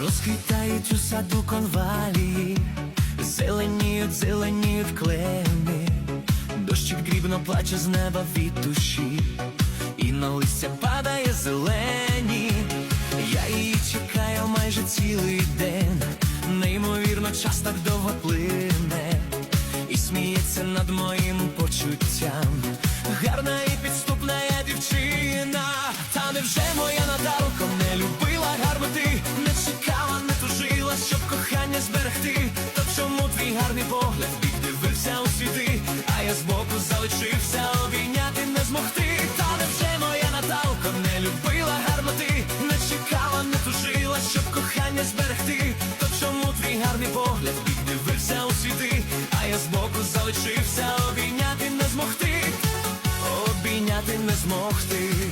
Розквітають у саду конвалії, зеленіють, зеленіють клени, дощик дрібно плаче з неба від душі, і на листя падає зелені. Я її чекаю майже цілий день, неймовірно, час так довго плине, і сміється над моїм почуттям. Гарна і підступна я дівчина, та невже моя погляд біг дивився у світи, а я збоку залишився, обійняти не змогти. Та невже моя Наталко не любила гармоти, не чекала, не тужила, щоб кохання зберегти. То чому твій гарний погляд біг дивився у світи, а я збоку залишився, обійняти не змогти, обійняти не змогти.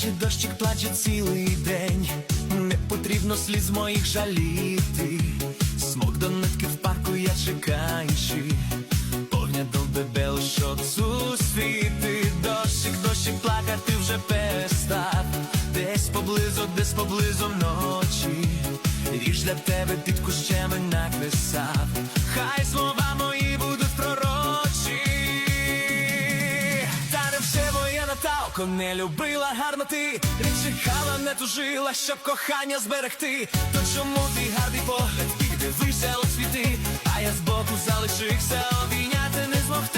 Плаче, дощик плаче цілий день. Не потрібно сліз моїх жаліти. Смок до нитки в парку я чекаючи. Поглядом тебе лише оцю світи. Дощик, дощик плакати вже перестав. Десь поблизу, десь поблизу вночі. Ріж для тебе під кущами написав. Наталко не любила гарноти, не чекала, не тужила, щоб кохання зберегти. То чому ти гарний погляд і дивився у світи, а я збоку залишився, обійняти не змогти.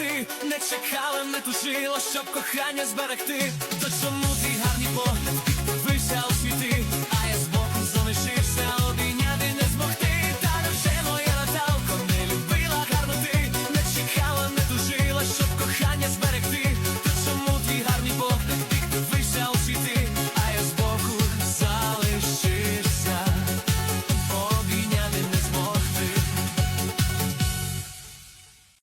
Гарноти, не чекала, не тужила, щоб кохання зберегти. То чому